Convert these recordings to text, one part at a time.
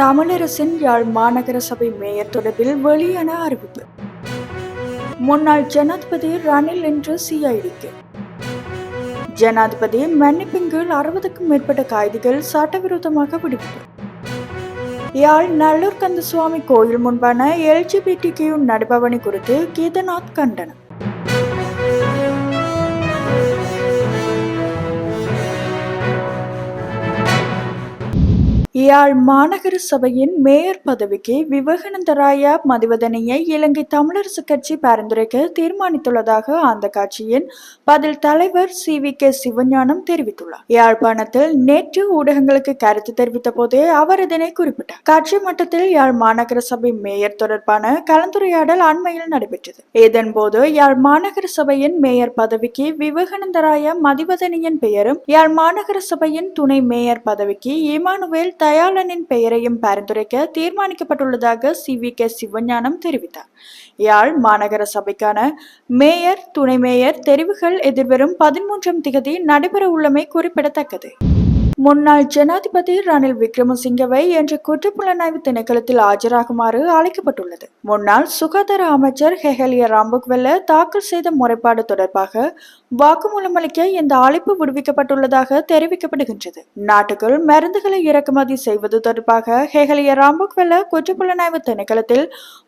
தமிழரசின் யாழ் மாநகர சபை மேயர் தொடர்பில் வெளியான அறிவிப்பு. முன்னாள் ஜனாதிபதி ரணில் என்று சிஐடிக்கு. ஜனாதிபதி மன்னிப்பின் அறுபதுக்கும் மேற்பட்ட கைதிகள் சட்டவிரோதமாக விடுவிப்பு. யாழ் நல்லூர் கந்தசுவாமி கோயில் முன்பான எல்ஜிபிடி கியூ நடுபவனி குறித்து கீதநாத் கண்டனம். யாழ் மாநகர சபையின் மேயர் பதவிக்கு விவேகானந்தராய மதிவதனையை இலங்கை தமிழரசு கட்சி பரிந்துரைக்க தீர்மானித்துள்ளதாக அந்த கட்சியின் பதில் தலைவர் சி வி கே சிவஞானம் தெரிவித்துள்ளார். யாழ்ப்பாணத்தில் நேற்று ஊடகங்களுக்கு கருத்து தெரிவித்த போதே அவர் இதனை குறிப்பிட்டார். கட்சி மட்டத்தில் யாழ் மாநகர சபை மேயர் தொடர்பான கலந்துரையாடல் அண்மையில் நடைபெற்றது. இதன்போது யாழ் மாநகர சபையின் மேயர் பதவிக்கு விவேகானந்தராய மதிவதனையின் பெயரும் யாழ் மாநகர சபையின் துணை மேயர் பதவிக்கு இமானுவேல் தயாளனின் பெயரையும் பரிந்துரைக்க தீர்மானிக்கப்பட்டுள்ளதாக சி. வி. கே. சிவஞானம் தெரிவித்தார். யாழ் மாநகர சபைக்கான மேயர் துணை மேயர் தெரிவுகள் எதிர்வரும் பதிமூன்றாம் திகதி நடைபெற உள்ளமை குறிப்பிடத்தக்கது. முன்னாள் ஜனாதிபதி ரணில் விக்ரமசிங்கவை என்ற குற்றப்புலனாய்வு திணைக்களத்தில் ஆஜராகுமாறு அழைக்கப்பட்டுள்ளது. முன்னாள் சுகாதார அமைச்சர் ஹெஹலிய ராம்புக்வெல்ல தாக்கல் செய்த முறைப்பாடு தொடர்பாக வாக்குமூலம் அளிக்க இந்த அழைப்பு விடுவிக்கப்பட்டுள்ளதாக தெரிவிக்கப்படுகின்றது. நாட்டுக்குள் மருந்துகளை இறக்குமதி செய்வது தொடர்பாக ஹெஹலிய ராம்புக்வெல்ல குற்றப்புலனாய்வு திணைக்களத்தில்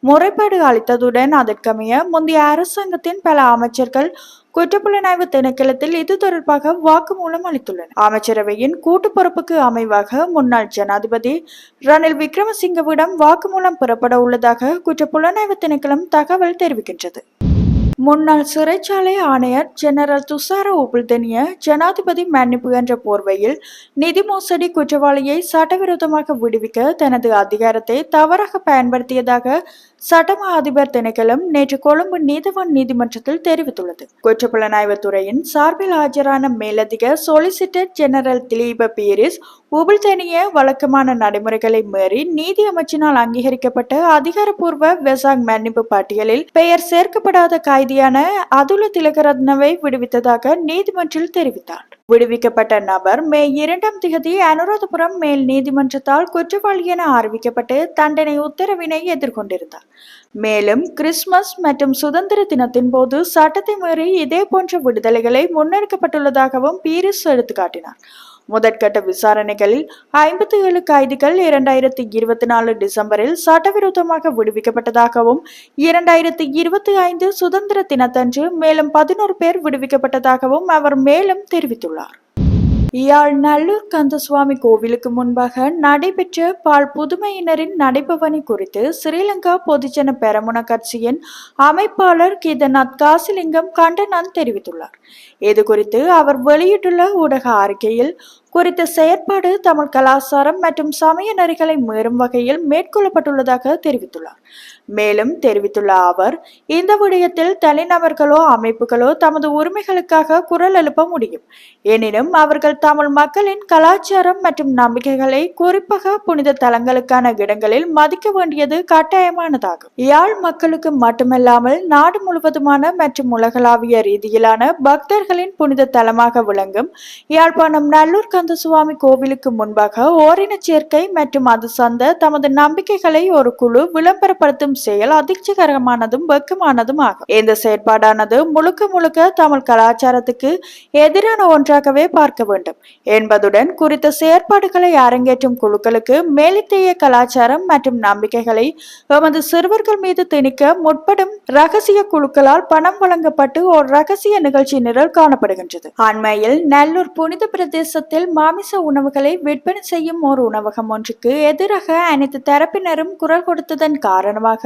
முறைப்பாடு அளித்ததுடன் அதற்கமைய முந்தைய அரசாங்கத்தின் பல அமைச்சர்கள் குற்றப்புலனாய்வு திணைக்களத்தில் இது தொடர்பாக வாக்குமூலம் அளித்துள்ளனர். அமைச்சரவையின் கூட்டு பொறுப்புக்கு அமைவாக முன்னாள் ஜனாதிபதி ரணில் விக்ரமசிங்கவிடம் வாக்குமூலம் பெறப்பட உள்ளதாக குற்றப்புலனாய்வு திணைக்களம் தகவல் தெரிவிக்கின்றது. முன்னாள் சிறைச்சாலை ஆணையர் ஜெனரல் துஷார உபுல்தனிய ஜனாதிபதி மன்னிப்பு என்ற போர்வையில் நிதி மோசடி குற்றவாளியை சட்டவிரோதமாக விடுவிக்க தனது அதிகாரத்தை தவறாக பயன்படுத்தியதாக சட்டமா அதிபர் திணைக்களம் நேற்று கொழும்பு நீதவான் நீதிமன்றத்தில் தெரிவித்துள்ளது. குற்றப்புலனாய்வு துறையின் சார்பில் ஆஜரான மேலதிக சொலிசிட்டர் ஜெனரல் திலீப பீரிஸ் உபுல்தனிய வழக்கமான நடைமுறைகளை மீறி நீதி அமைச்சினால் அங்கீகரிக்கப்பட்ட அதிகாரப்பூர்வ வெசாங் மன்னிப்பு பட்டியலில் பெயர் சேர்க்கப்படாத கைதியான அதுல திலகரத்னவை விடுவித்ததாக நீதிமன்றில் தெரிவித்தார். விடுவிக்கப்பட்ட நபர் மே இரண்டாம் திகதி அனுராதபுரம் மேல் நீதிமன்றத்தால் குற்றவாளி என அறிவிக்கப்பட்டு தண்டனை உத்தரவினை எதிர்கொண்டிருந்தார். மேலும் கிறிஸ்துமஸ் மற்றும் சுதந்திர தினத்தின் போது சட்டத்தை மீறி இதே போன்ற விடுதலைகளை முன்னெடுக்கப்பட்டுள்ளதாகவும் பீரிஸ் எடுத்துக்காட்டினார். முதற்கட்ட விசாரணைகளில் ஐம்பத்தி ஏழு கைதிகள் இரண்டாயிரத்தி இருபத்தி நாலு டிசம்பரில் சட்டவிரோதமாக விடுவிக்கப்பட்டதாகவும் இரண்டாயிரத்தி இருபத்தி ஐந்து சுதந்திர தினத்தன்று மேலும் பதினோரு பேர் விடுவிக்கப்பட்டதாகவும் அவர் மேலும் தெரிவித்துள்ளார். யாழ் நல்லூர் கந்தசுவாமி கோவிலுக்கு முன்பாக நடைபெற்ற பால் புதுமையினரின் நடைபவனி குறித்து ஸ்ரீலங்கா பொதுஜன பெரமுன கட்சியின் அமைப்பாளர் கீதநாத் காசிலிங்கம் கண்டனம் தெரிவித்துள்ளார். இது குறித்து அவர் வெளியிட்டுள்ள ஊடக அறிக்கையில் குறித்த செயற்பாடு தமிழ் கலாச்சாரம் மற்றும் சமய நெறிகளை மீறும் வகையில் மேற்கொள்ளப்பட்டுள்ளதாக தெரிவித்துள்ளார். மேலும் தெரிவித்துள்ள அவர் இந்த விடயத்தில் தனிநபர்களோ அமைப்புகளோ தமது உரிமைகளுக்காக குரல் எழுப்ப முடியும். எனினும் அவர்கள் தமிழ் மக்களின் கலாச்சாரம் மற்றும் நம்பிக்கைகளை குறிப்பாக புனித தலங்களுக்கான இடங்களில் மதிக்க வேண்டியது கட்டாயமானதாகும். யாழ் மக்களுக்கு மட்டுமல்லாமல் நாடு முழுவதுமான மற்றும் உலகளாவிய ரீதியிலான பக்தர்களின் புனித தலமாக விளங்கும் யாழ்ப்பாணம் நல்லூர் கந்தசுவாமி கோவிலுக்கு முன்பாக ஓரின சேர்க்கை மற்றும் அது சார்ந்த தமது நம்பிக்கைகளை ஒரு குழு விளம்பரப்படுத்தும் செயல் அதிர்ச்சிகரமானதும் வெக்கமானதும் ஆகும். இந்த செயற்பாடானது முழுக்க முழுக்க தமிழ் கலாச்சாரத்துக்கு எதிரான ஒன்றாகவே பார்க்க வேண்டும். என்பதுடன் குறித்த செயற்பாடுகளை அரங்கேற்றும் குழுக்களுக்கு மேலித்தைய கலாச்சாரம் மற்றும் நம்பிக்கைகளை எமது சிறுவர்கள் மீது திணிக்க முற்படும் ரகசிய குழுக்களால் பணம் வழங்கப்பட்டு ஒரு ரகசிய நிகழ்ச்சி நிரல் காணப்படுகின்றது. அண்மையில் நல்லூர் புனித பிரதேசத்தில் மாமிச உணவுகளை விற்பனை செய்யும் ஒரு உணவகம் ஒன்றுக்கு எதிராக அனைத்து தரப்பினரும் குரல் கொடுத்ததன் காரணமாக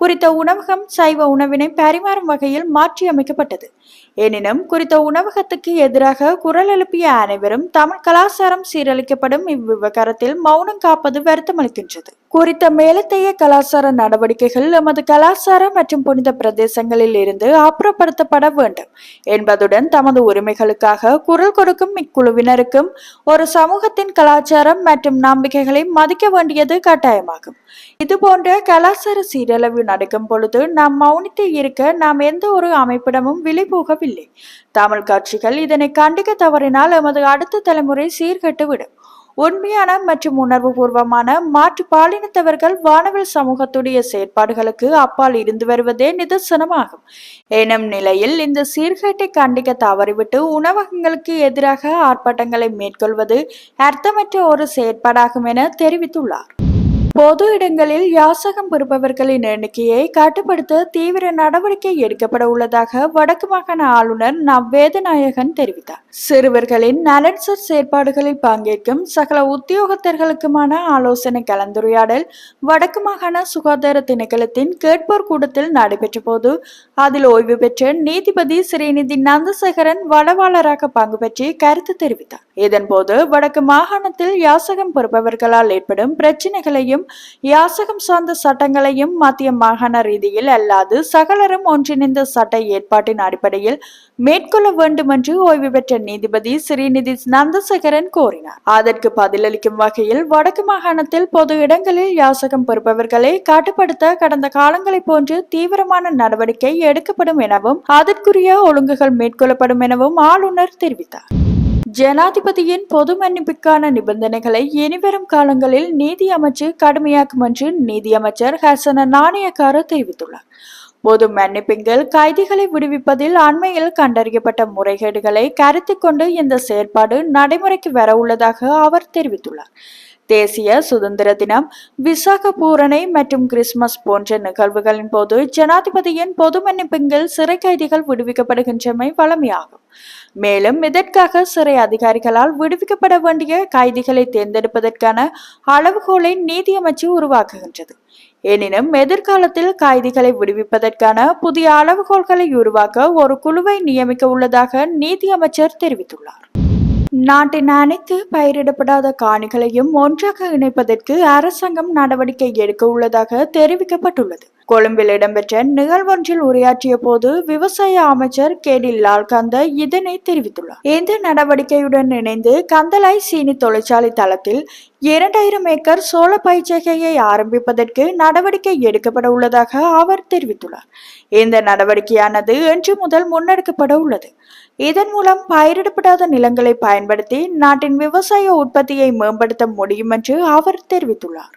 குறித்த உணவகம் சைவ உணவினை பரிமாறும் வகையில் மாற்றியமைக்கப்பட்டது எனினும் குறித்த உணவகத்துக்கு எதிராக குரல் எழுப்பிய அனைவரும் தமிழ் கலாச்சாரம் சீரழிக்கப்படும் இவ்விவகாரத்தில் மௌனம் காப்பது வருத்தமளிக்கின்றது. குறித்த மேலத்தைய கலாச்சார நடவடிக்கைகள் எமது கலாச்சார மற்றும் புனித பிரதேசங்களில் இருந்து அப்புறப்படுத்தப்பட வேண்டும் என்பதுடன் தமது உரிமைகளுக்காக குரல் கொடுக்கும் இக்குழுவினருக்கும் ஒரு சமூகத்தின் கலாச்சாரம் மற்றும் நம்பிக்கைகளை மதிக்க வேண்டியது கட்டாயமாகும். இது போன்ற கலாச்சார சீரழிவு நடக்கும் பொழுது நாம் மௌனித்து இருக்க நாம் எந்த ஒரு அமைப்பிடமும் விலை போகவில்லை தமிழ் கட்சிகள் இதனை கண்டிக்க தவறினால் எமது அடுத்த தலைமுறை சீர்கெட்டுவிடும். உண்மையான மற்றும் உணர்வுபூர்வமான மாற்று பாலினத்தவர்கள் வானவில் சமூகத்துடைய செயற்பாடுகளுக்கு அப்பால் இருந்து வருவதே நிதர்சனமாகும். எனும் நிலையில் இந்த சீர்கேட்டை கண்டிக்க தவறிவிட்டு உணவகங்களுக்கு எதிராக ஆர்ப்பாட்டங்களை மேற்கொள்வது அர்த்தமற்ற ஒரு செயற்பாடாகும் என தெரிவித்துள்ளார். பொது இடங்களில் யாசகம் பெறுபவர்களின் எண்ணிக்கையை கட்டுப்படுத்த தீவிர நடவடிக்கை எடுக்கப்பட உள்ளதாக வடக்கு மாகாண ஆளுநர் நவ்வேதநாயகன் தெரிவித்தார். சிறுவர்களின் நலன்சர் செயற்பாடுகளில் பங்கேற்கும் சகல உத்தியோகத்தர்களுக்குமான ஆலோசனை கலந்துரையாடல் வடக்கு மாகாண சுகாதார திணைக்களத்தின் கேட்போர் கூடத்தில் நடைபெற்ற போது அதில் ஓய்வு பெற்ற நீதிபதி ஸ்ரீநிதி நந்தசேகரன் வளவாளராக பங்கு பற்றி கருத்து தெரிவித்தார். இதன்போது வடக்கு மாகாணத்தில் யாசகம் பெறுபவர்களால் ஏற்படும் பிரச்சினைகளையும் யாசகம் சார்ந்த சட்டங்களையும் மத்திய மாகாண ரீதியில் அல்லாது சகலரும் ஒன்றிணைந்த சட்ட ஏற்பாட்டின் அடிப்படையில் மேற்கொள்ள வேண்டும் என்று ஓய்வு பெற்ற நீதிபதி ஸ்ரீநிதி நந்தசேகரன் கோரினார் அதற்கு பதிலளிக்கும் வகையில் வடக்கு மாகாணத்தில் பொது இடங்களில் யாசகம் பெறுபவர்களை கட்டுப்படுத்த கடந்த காலங்களைப் போன்று தீவிரமான நடவடிக்கை எடுக்கப்படும் எனவும் அதற்குரிய ஒழுங்குகள் மேற்கொள்ளப்படும் எனவும் ஆளுநர் தெரிவித்தார். ஜனாதிபதியின் பொது மன்னிப்புக்கான நிபந்தனைகளை இனிவரும் காலங்களில் நீதி அமைச்சு கடுமையாக்கும் என்று நீதியமைச்சர் ஹசன நாணயக்கார தெரிவித்துள்ளார். பொது மன்னிப்புகள் கைதிகளை விடுவிப்பதில் அண்மையில் கண்டறியப்பட்ட முறைகேடுகளை கருத்து கொண்டு இந்த செயற்பாடு நடைமுறைக்கு வர உள்ளதாக அவர் தெரிவித்துள்ளார். தேசிய சுதந்திர தினம் விசாக பூரணை மற்றும் கிறிஸ்துமஸ் போன்ற நிகழ்வுகளின் போது ஜனாதிபதியின் பொது மன்னிப்புகள் சிறை கைதிகள் விடுவிக்கப்படுகின்றமை வளமையாகும் மேலும் இதற்காக சிறை அதிகாரிகளால் விடுவிக்கப்பட வேண்டிய கைதிகளை தேர்ந்தெடுப்பதற்கான அளவுகோலை நீதியமைச்சு உருவாக்குகின்றது. எனினும் எதிர்காலத்தில் கைதிகளை விடுவிப்பதற்கான புதிய அளவுகோல்களை உருவாக்க ஒரு குழுவை நியமிக்க உள்ளதாக நீதியமைச்சர் தெரிவித்துள்ளார். நாட்டின் அனைத்து பயிரிடப்படாத காணிகளையும் ஒன்றாக இணைப்பதற்கு அரசாங்கம் நடவடிக்கை எடுக்க உள்ளதாக தெரிவிக்கப்பட்டுள்ளது. கொழும்பில் இடம்பெற்ற நிகழ்வொன்றில் உரையாற்றிய போது விவசாய அமைச்சர் கேடி லால்கந்த இதனை தெரிவித்துள்ளார். இந்த நடவடிக்கையுடன் இணைந்து கந்தலாய் சீனி தொழிற்சாலை தளத்தில் இரண்டாயிரம் ஏக்கர் சோள பயிற்சிகையை ஆரம்பிப்பதற்கு நடவடிக்கை எடுக்கப்பட உள்ளதாக அவர் தெரிவித்துள்ளார். இந்த நடவடிக்கையானது இன்று முதல் முன்னெடுக்கப்பட உள்ளது. இதன் மூலம் பயிரிடப்படாத நிலங்களை பயன்படுத்தி நாட்டின் விவசாய உற்பத்தியை மேம்படுத்த முடியும் என்று அவர் தெரிவித்துள்ளார்.